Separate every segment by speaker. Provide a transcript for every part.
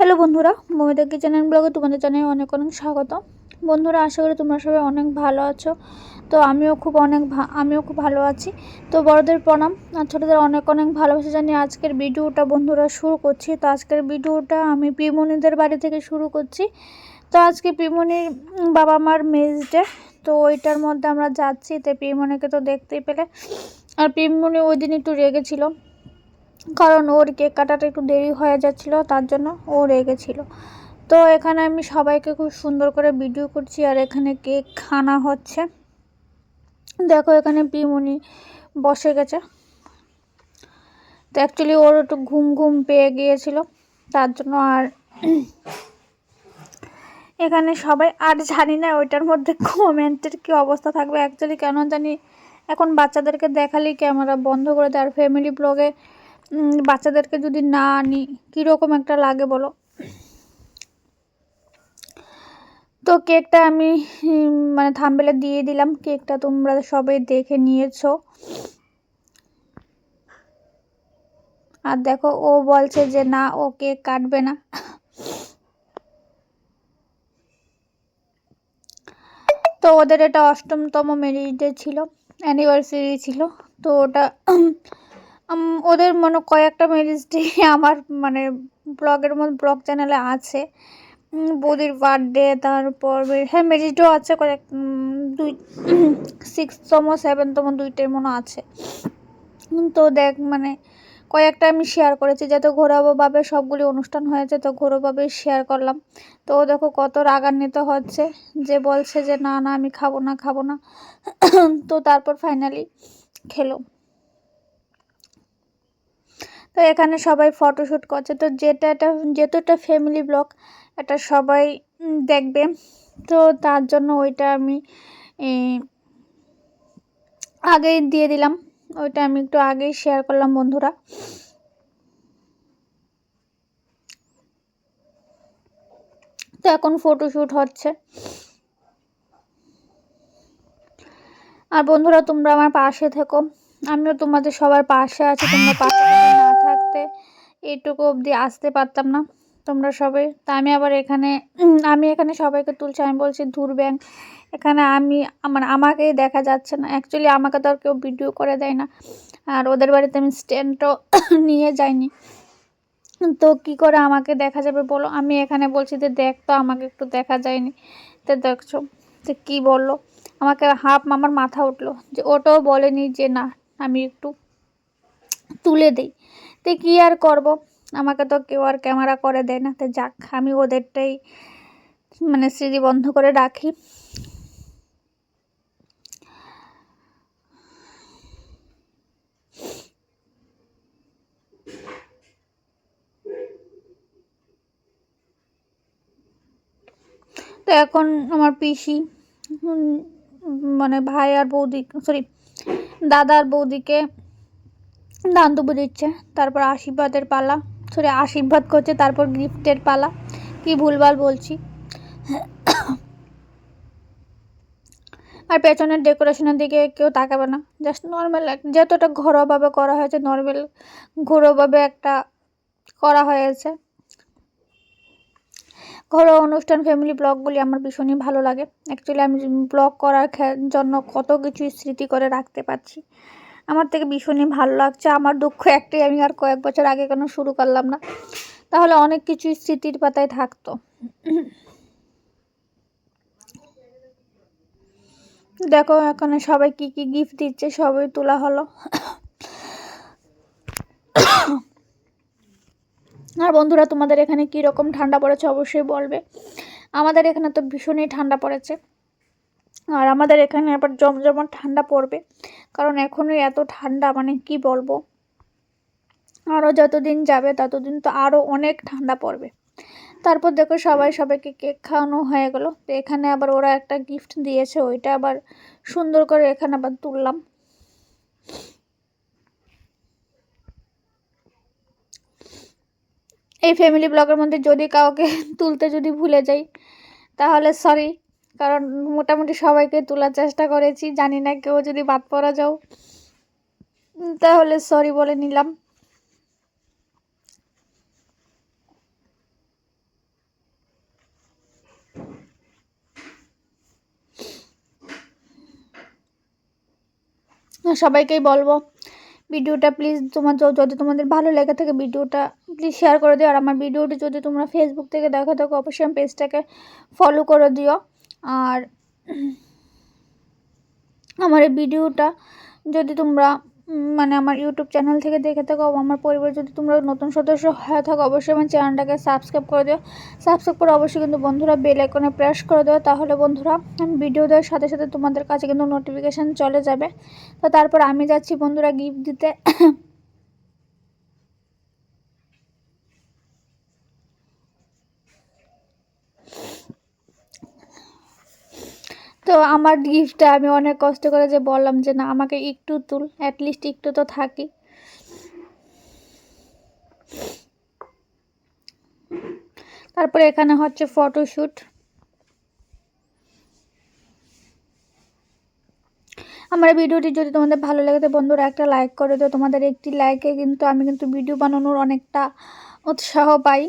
Speaker 1: Hello বন্ধুরা, Momita kitchen ব্লগে তোমাদের জানাই অনেক অনেক স্বাগত। বন্ধুরা, আশা করি তোমরা সবাই অনেক ভালো আছো। তো আমিও খুব অনেক আমিও খুব ভালো আছি। তো বড়দের প্রণাম আর ছোটোদের অনেক অনেক ভালোবাসা জানিয়ে আজকের ভিডিওটা বন্ধুরা শুরু করছি। তো আজকের ভিডিওটা আমি পিমনিদের বাড়ি থেকে শুরু করছি। তো আজকে পিমনির বাবা মার মেজ ডে তো ওইটার মধ্যে আমরা যাচ্ছি। তো পিমনিকে তো দেখতেই পেলে। আর পিমনি ওই দিন একটু রেগেছিলো কারণ ওর কেক কাটাটা একটু দেরি হয়ে যাচ্ছিল, তার জন্য ও রেগেছিল তো এখানে আমি সবাইকে খুব সুন্দর করে ভিডিও করছি, আর এখানে কেক খানা হচ্ছে। দেখো এখানে পিমনি বসে গেছে। তো অ্যাকচুয়ালি ওর একটু ঘুম ঘুম পেয়ে গিয়েছিল, তার জন্য আর এখানে সবাই, আর জানি না ওইটার মধ্যে কমেন্টের কি অবস্থা থাকবে। অ্যাকচুয়ালি কেন জানি এখন বাচ্চাদেরকে দেখালেই ক্যামেরা বন্ধ করে দেয়, আর ফ্যামিলি ব্লগে বাচ্চাদেরকে যদি না আনি, কীরকম একটা লাগে বলো? তো কেকটা আমি মানে থামবেলে দিয়ে দিলাম। কেকটা তোমরা সবাই দেখে নিয়েছো। আর দেখো, ও বলছে যে না, ও কেক কাটবে না। তো ওদের এটা অষ্টমতম মেরিডে ছিল অ্যানিভার্সারি ছিল। তো ওটা ওদের মনে কয়েকটা ম্যারেজ ডে আমার মানে ব্লগের মধ্যে, ব্লগ চ্যানেলে আছে। বৌদির বার্থডে তারপর হ্যাঁ ম্যারেজ ডেও আছে কয়েক দুই সিক্সতম সেভেনতম দুইটাই মনে আছে। তো দেখ মানে কয়েকটা আমি শেয়ার করেছি, যাতে ঘোরাভাবে সবগুলি অনুষ্ঠান হয়েছে, তো ঘোরাভাবে শেয়ার করলাম। তো দেখো কত রাগান্বিত হচ্ছে, যে বলছে যে, না না, আমি খাব না খাব না। তো তারপর ফাইনালি খেলো। তো এখানে সবাই ফটোশ্যুট করছে। তো যেটা এটা যেহেতু একটা ফ্যামিলি ব্লগ এটা সবাই দেখবে। তো তার জন্য ওইটা আমি আগেই দিয়ে দিলাম। ওইটা আমি একটু আগেই শেয়ার করলাম বন্ধুরা। তো এখন ফটোশ্যুট হচ্ছে। আর বন্ধুরা তোমরা আমার পাশে থেকো। আমিও তোমাদের সবার পাশে আছি, তোমরা পাশে এইটুকু অবধি আসতে পারতাম না তোমরা সবাই। তা আমি আবার এখানে, আমি এখানে সবাইকে তুলছি। আমি বলছি, ধুর ব্যাং, এখানে আমি মানে আমাকেই দেখা যাচ্ছে না। অ্যাকচুয়ালি আমাকে তো আর কেউ ভিডিও করে দেয় না। আর ওদের বাড়িতে আমি স্ট্যান্ডও নিয়ে যাইনি। তো কি করে আমাকে দেখা যাবে বলো? আমি এখানে বলছি যে, দেখ তো, আমাকে একটু দেখা যায়নি। তো দেখছ, যে কী বলল? আমাকে হাফ আমার মাথা উঠল। যে ওটাও বলেনি যে, না, আমি একটু তুলে দিই। তো কী আর করব? আমাকে তো কেউ আর ক্যামেরা করে দেয় না। তো যাক, আমি ওদেরটাই মানে স্মৃতি বন্ধ করে রাখি। তো এখন আমার পিসি মানে ভাই আর বৌদি সরি দাদার বৌদিকে দান দুবু দিচ্ছে। তারপর আশীর্বাদের পালা। সরি আশীর্বাদ করছে, তারপর গিফটের পালা। কি ভুলভাল বলছি। আর পেছনের ডেকোরেশনের দিকে কেউ তাকাবে না। জাস্ট নর্মাল যেহেতু এটা ঘরোয়াভাবে করা হয়েছে, নর্মাল ঘরোয়াভাবে একটা করা হয়েছে। ঘরোয়া অনুষ্ঠান ফ্যামিলি ব্লগগুলি আমার ভীষণই ভালো লাগে। অ্যাকচুয়ালি আমি ব্লগ করার জন্য কত কিছু স্মৃতি করে রাখতে পারছি। আমার থেকে ভীষণই ভালো লাগছে। আমার দুঃখ একটাই, আমি আর কয়েক বছর আগে কেন শুরু করলাম না? তাহলে অনেক কিছুই স্মৃতির পাতায় থাকতো। দেখো এখানে সবাই কি কি গিফট দিচ্ছে, সবই তোলা হলো। আর বন্ধুরা, তোমাদের এখানে কি রকম ঠান্ডা পড়েছে অবশ্যই বলবে। আমাদের এখানে তো ভীষণই ঠান্ডা পড়েছে। আর আমাদের এখানে আবার জমজমাট ঠান্ডা পড়বে। কারণ এখনই এত ঠান্ডা মানে কি বলব? আরও যতদিন যাবে, ততদিন তো আরও অনেক ঠান্ডা পড়বে। তারপর দেখো সবাই সবাইকে কেক খাওয়ানো হয়ে গেল। তো এখানে আবার ওরা একটা গিফট দিয়েছে, ওইটা আবার সুন্দর করে এখানে আবার তুললাম। এই ফ্যামিলি ব্লগের মধ্যে যদি কাউকে তুলতে যদি ভুলে যাই, তাহলে সরি কারণ মোটামুটি সবাইকে তোলার চেষ্টা করেছি। জানি না কেউ যদি বাদ পড়া যাও তাহলে সরি বলে নিলাম। সবাইকেই বলব, ভিডিওটা প্লিজ তোমার যদি তোমাদের ভালো লেগে থাকে ভিডিওটা প্লিজ শেয়ার করে দিও। আর আমার ভিডিওটি যদি তোমরা ফেসবুক থেকে দেখো থাকো অবশ্যই পেজটাকে ফলো করে দিও। আর আমার এই ভিডিওটা যদি তোমরা মানে আমার ইউটিউব চ্যানেল থেকে দেখে থাকো আমার পরিবার যদি তোমরা নতুন সদস্য হয়ে থাকো, অবশ্যই আমার চ্যানেলটাকে সাবস্ক্রাইব করে দিও। সাবস্ক্রাইব করে অবশ্যই কিন্তু বন্ধুরা বেল আইকনে প্রেস করে দিও। তাহলে বন্ধুরা, আমি ভিডিও দেওয়ার সাথে সাথে তোমাদের কাছে কিন্তু নোটিফিকেশান চলে যাবে। তো তারপর আমি যাচ্ছি বন্ধুরা গিফট দিতে। তো আমার গিফটটা আমি অনেক কষ্ট করে যে বললাম যে না, আমাকে একটু তুল অ্যাটলিস্ট একটু তো থাকি। তারপরে এখানে হচ্ছে ফটোশ্যুট আমার ভিডিওটি যদি তোমাদের ভালো লাগে তো বন্ধুরা একটা লাইক করে দিও। তোমাদের একটি লাইকে কিন্তু আমি কিন্তু ভিডিও বানানোর অনেকটা উৎসাহ পাই।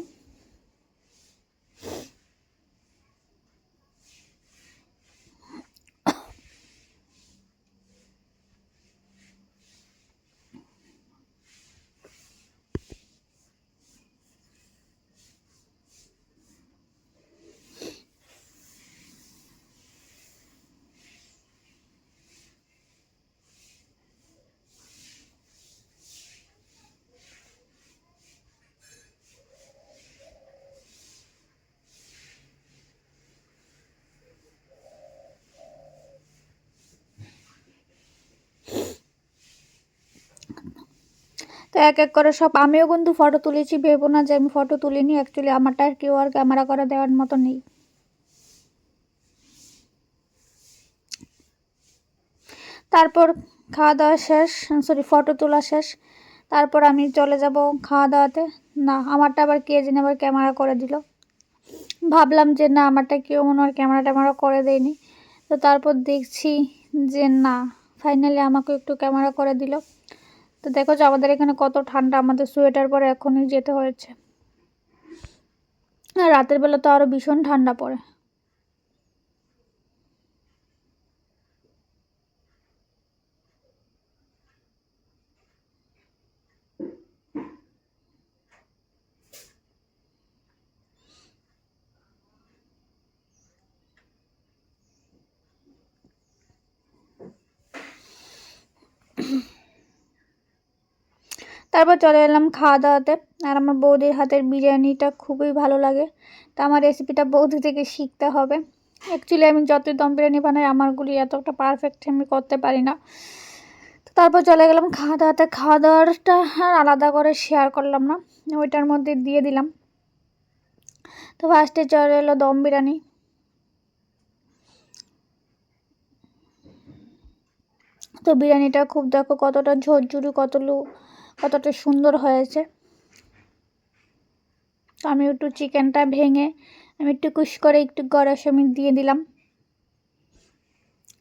Speaker 1: তো এক এক করে সব, আমিও কিন্তু ফটো তুলেছি, ভেবো না যে আমি ফটো তুলিনি অ্যাকচুয়ালি আমারটা আর কেউ আর ক্যামেরা করে দেওয়ার মতো নেই। তারপর খাওয়া দাওয়া শেষ সরি ফটো তোলা শেষ। তারপর আমি চলে যাব খাওয়া দাওয়াতে। না, আমারটা আবার কে জেনে আবার ক্যামেরা করে দিল। ভাবলাম যে না, আমারটা কেউ মনে হয় ক্যামেরা ট্যামেরা করে দেয়নি। তো তারপর দেখছি যে না ফাইনালি আমাকে একটু ক্যামেরা করে দিল। তো দেখো যে আমাদের এখানে কত ঠান্ডা, আমাদের সোয়েটার পরে এখনই যেতে হয়েছে। রাতের বেলা তো আরও ভীষণ ঠান্ডা পড়ে। তারপর চলে এলাম খাওয়া দাওয়াতে আর আমার বৌদির হাতের বিরিয়ানিটা খুবই ভালো লাগে। তা আমার রেসিপিটা বৌদি থেকে শিখতে হবে। অ্যাকচুয়ালি আমি যতই দম বিরিয়ানি বানাই আমারগুলি এতটা পারফেক্ট আমি করতে পারি না। তো তারপর চলে গেলাম খাওয়া দাওয়াতে খাওয়া দাওয়াটা আলাদা করে শেয়ার করলাম না। ওইটার মধ্যে দিয়ে দিলাম। তো ফার্স্টে চলে এলো দম বিরিয়ানি। তো বিরিয়ানিটা খুব দেখো কতটা ঝরঝুরি, কত লু কতটা সুন্দর হয়েছে। তো আমি একটু চিকেনটা ভেঙে আমি একটু কুশ করে একটু গরস আমি দিয়ে দিলাম।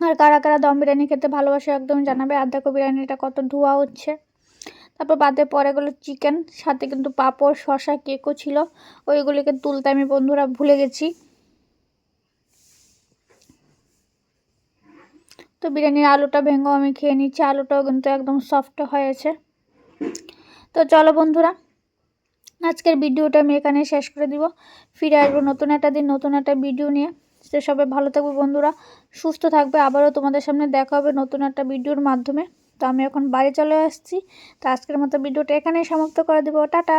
Speaker 1: আর কারা কারা দম বিরিয়ানি খেতে ভালোবাসে একদম জানাবে। আর বিরিয়ানিটা কত ধোয়া হচ্ছে। তারপর বাদে পরে গেলো চিকেন, সাথে কিন্তু পাঁপড় শশা কেকও ছিল। ওইগুলিকে তুলতে আমি বন্ধুরা ভুলে গেছি। তো বিরিয়ানির আলুটা ভেঙেও আমি খেয়ে নিচ্ছি। আলুটাও কিন্তু একদম সফট হয়েছে। তো চলো বন্ধুরা, আজকের ভিডিওটা আমি এখানে শেষ করে দিব। ফিরে আসব নতুন একটা দিন, নতুন একটা ভিডিও নিয়ে। সে সবাই ভালো থাকবে বন্ধুরা, সুস্থ থাকবে। আবারও তোমাদের সামনে দেখা হবে নতুন একটা ভিডিওর মাধ্যমে। তো আমি এখন বাড়ি চলে আসছি। তো আজকের মতো ভিডিওটা এখানেই সমাপ্ত করে দেবো। টাটা!